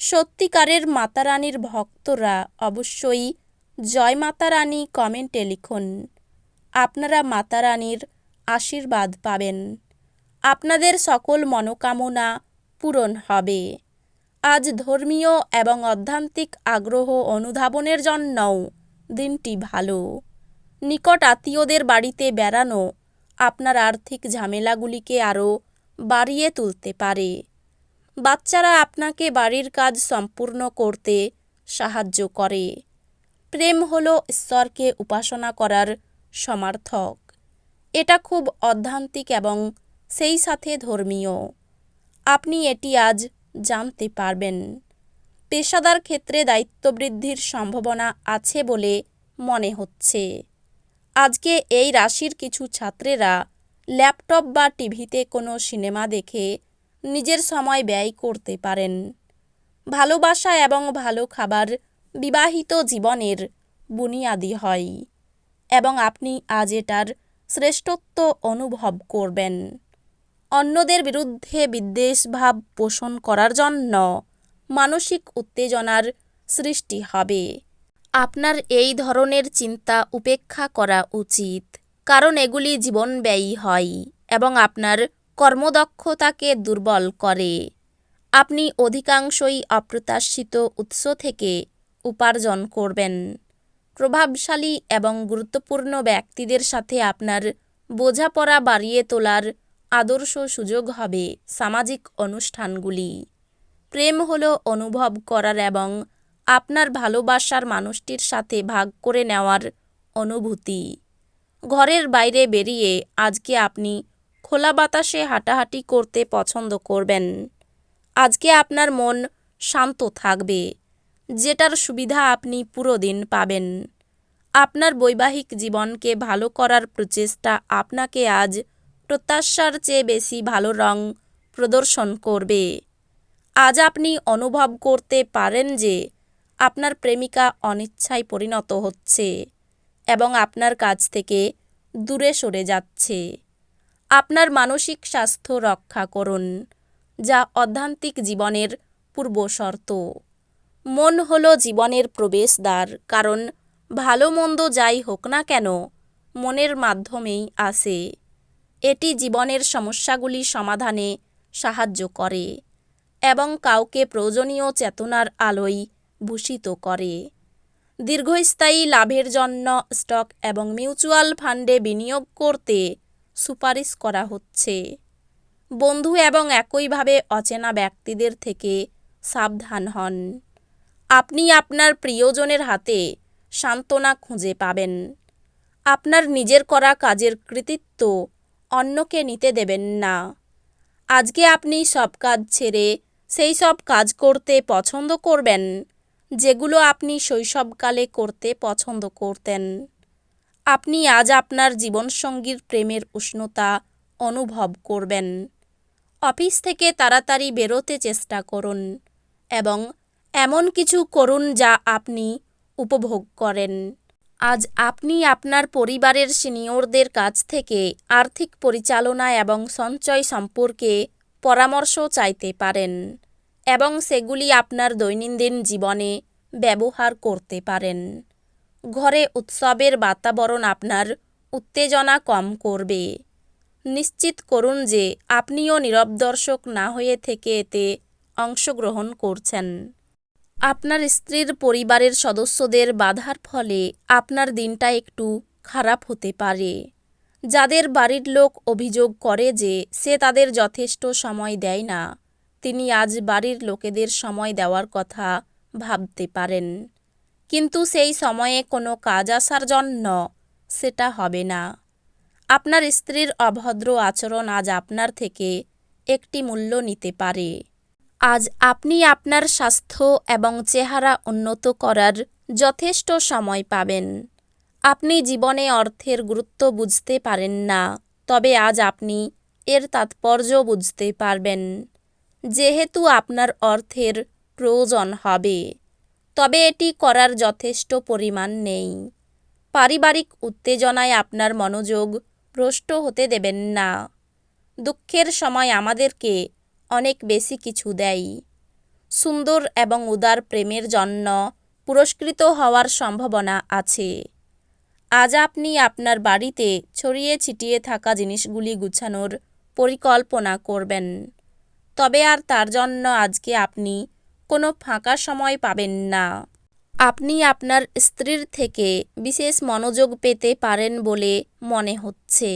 সত্যিকারের মাতারানীর ভক্তরা অবশ্যই জয় মাতারানী কমেন্টে লিখুন। আপনারা মাতারানীর আশীর্বাদ পাবেন। আপনাদের সকল মনোকামনা পূরণ হবে। আজ ধর্মীয় এবং অধ্যান্তিক আগ্রহ অনুধাবনের জন্যও দিনটি ভালো। নিকট আত্মীয়দের বাড়িতে বেড়ানো আপনার আর্থিক ঝামেলাগুলিকে আরও বাড়িয়ে তুলতে পারে। বাচ্চারা আপনাকে বাড়ির কাজ সম্পূর্ণ করতে সাহায্য করে। প্রেম হল ঈশ্বরকে উপাসনা করার সমার্থক। এটা খুব অধ্যান্তিক এবং সেই সাথে ধর্মীয়। আপনি এটি আজ জানতে পারবেন। পেশাদার ক্ষেত্রে দায়িত্ব বৃদ্ধির সম্ভাবনা আছে বলে মনে হচ্ছে। আজকে এই রাশির কিছু ছাত্রেরা ল্যাপটপ বা টিভিতে কোনো সিনেমা দেখে নিজের সময় ব্যয় করতে পারেন। ভালোবাসা এবং ভালো খাবার বিবাহিত জীবনের বুনিয়াদি হয় এবং আপনি আজ এটার শ্রেষ্ঠত্ব অনুভব করবেন। অন্যদের বিরুদ্ধে বিদ্বেষভাব পোষণ করার জন্য মানসিক উত্তেজনার সৃষ্টি হবে। আপনার এই ধরনের চিন্তা উপেক্ষা করা উচিত, কারণ এগুলি জীবন ব্যয়ী হয় এবং আপনার কর্মদক্ষতাকে দুর্বল করে। আপনি অধিকাংশই অপ্রত্যাশিত উৎস থেকে উপার্জন করবেন। প্রভাবশালী এবং গুরুত্বপূর্ণ ব্যক্তিদের সাথে আপনার বোঝাপড়া বাড়িয়ে তোলার আদর্শ সুযোগ হবে সামাজিক অনুষ্ঠানগুলি। প্রেম হল অনুভব করার এবং আপনার ভালোবাসার মানুষটির সাথে ভাগ করে নেওয়ার অনুভূতি। ঘরের বাইরে বেরিয়ে আজকে আপনি খোলা বাতাসে হাঁটাহাঁটি করতে পছন্দ করবেন। আজকে আপনার মন শান্ত থাকবে। যেটার সুবিধা আপনি পুরো দিন পাবেন। আপনার বৈবাহিক জীবনকে ভালো করার প্রচেষ্টা আপনাকে আজ প্রত্যাশার চেয়ে বেশি ভালো রং প্রদর্শন করবে। আজ আপনি অনুভব করতে পারেন যে আপনার প্রেমিকা অনিচ্ছায় পরিণত হচ্ছে এবং আপনার কাছ থেকে দূরে সরে যাচ্ছে। আপনার মানসিক স্বাস্থ্য রক্ষা করুন, যা অধ্যান্তিক জীবনের পূর্বশর্ত মন হল জীবনের প্রবেশদ্বার, কারণ ভালো মন্দ যাই হোক না কেন, মনের মাধ্যমেই আসে এটি জীবনের সমস্যাগুলি সমাধানে সাহায্য করে এবং কাউকে প্রয়োজনীয় চেতনার আলোয় ভূষিত করে। দীর্ঘস্থায়ী লাভের জন্য স্টক এবং মিউচুয়াল ফান্ডে বিনিয়োগ করতে সুপারিশ করা হচ্ছে। বন্ধু এবং একইভাবে অচেনা ব্যক্তিদের থেকে সাবধান হন। আপনি আপনার প্রিয়জনের হাতে সান্ত্বনা খুঁজে পাবেন। আপনার নিজের করা কাজের কৃতিত্ব অন্যকে নিতে দেবেন না। আজকে আপনি সব কাজ ছেড়ে সেই সব কাজ করতে পছন্দ করবেন, যেগুলো আপনি শৈশবকালে করতে পছন্দ করতেন। আপনি আজ আপনার জীবনসঙ্গীর প্রেমের উষ্ণতা অনুভব করবেন। অফিস থেকে তাড়াতাড়ি বেরোতে চেষ্টা করুন এবং এমন কিছু করুন যা আপনি উপভোগ করেন। আজ আপনি আপনার পরিবারের সিনিয়রদের কাছ থেকে আর্থিক পরিচালনা এবং সঞ্চয় সম্পর্কে পরামর্শ চাইতে পারেন এবং সেগুলি আপনার দৈনন্দিন জীবনে ব্যবহার করতে পারেন। ঘরে উৎসবের বাতাবরণ আপনার উত্তেজনা কম করবে। নিশ্চিত করুন যে আপনিও নীরব দর্শক না হয়ে থেকে এতে অংশগ্রহণ করছেন। আপনার স্ত্রীর পরিবারের সদস্যদের বাধার ফলে আপনার দিনটা একটু খারাপ হতে পারে। যাদের বাড়ির লোক অভিযোগ করে যে সে তাদের যথেষ্ট সময় দেয় না, তিনি আজ বাড়ির লোকেদের সময় দেওয়ার কথা ভাবতে পারেন। কিন্তু সেই সময়ে কোনো কাজ আসার জন্য সেটা হবে না। আপনার স্ত্রীর অভদ্র আচরণ আজ আপনার থেকে একটি মূল্য নিতে পারে। আজ আপনি আপনার স্বাস্থ্য এবং চেহারা উন্নত করার যথেষ্ট সময় পাবেন। আপনি জীবনে অর্থের গুরুত্ব বুঝতে পারেন না, তবে আজ আপনি এর তাৎপর্য বুঝতে পারবেন। যেহেতু আপনার অর্থের প্রয়োজন হবে। তবে এটি করার যথেষ্ট পরিমাণ নেই। পারিবারিক উত্তেজনায় আপনার মনোযোগ ভ্রষ্ট হতে দেবেন না। দুঃখের সময় আমাদেরকে অনেক বেশি কিছু দেয়। সুন্দর এবং উদার প্রেমের জন্য পুরস্কৃত হওয়ার সম্ভাবনা আছে। আজ আপনি আপনার বাড়িতে ছড়িয়ে ছিটিয়ে থাকা জিনিসগুলি গুছানোর পরিকল্পনা করবেন। তবে আর তার জন্য আজকে আপনি কোনো ফাঁকা সময় পাবেন না। আপনি আপনার স্ত্রীর থেকে বিশেষ মনোযোগ পেতে পারেন বলে মনে হচ্ছে।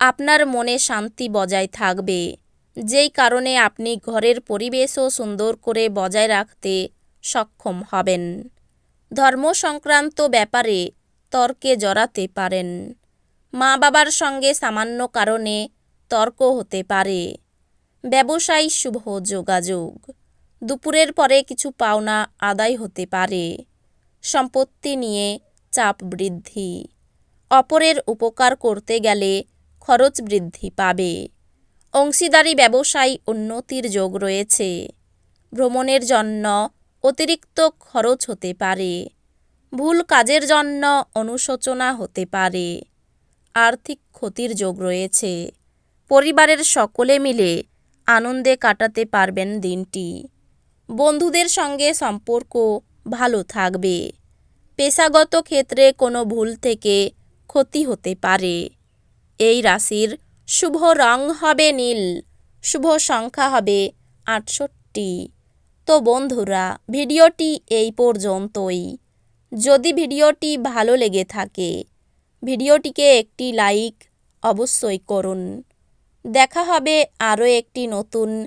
আপনার মনে শান্তি বজায় থাকবে। যেই কারণে আপনি ঘরের পরিবেশও সুন্দর করে বজায় রাখতে সক্ষম হবেন। ধর্ম সংক্রান্ত ব্যাপারে তর্কে জড়াতে পারেন। মা বাবার সঙ্গে সামান্য কারণে তর্ক হতে পারে। ব্যবসায়ী শুভ যোগাযোগ। দুপুরের পরে কিছু পাওনা আদায় হতে পারে। সম্পত্তি নিয়ে চাপ বৃদ্ধি। অপরের উপকার করতে গেলে খরচ বৃদ্ধি পাবে। অংশীদারি ব্যবসায় উন্নতির যোগ রয়েছে। ভ্রমণের জন্য অতিরিক্ত খরচ হতে পারে। ভুল কাজের জন্য অনুশোচনা হতে পারে। আর্থিক ক্ষতির যোগ রয়েছে। পরিবারের সকলে মিলে আনন্দে কাটাতে পারবেন দিনটি। বন্ধুদের সঙ্গে সম্পর্ক ভালো থাকবে। পেশাগত ক্ষেত্রে কোনো ভুল থেকে ক্ষতি হতে পারে। এই রাশির শুভ রং হবে নীল, শুভ সংখ্যা হবে আটষট্টি। তো বন্ধুরা, ভিডিওটি এই পর্যন্তই। যদি ভিডিওটি ভালো লেগে থাকে, ভিডিওটিকে একটি লাইক অবশ্যই করুন। দেখা হবে আরও একটি নতুন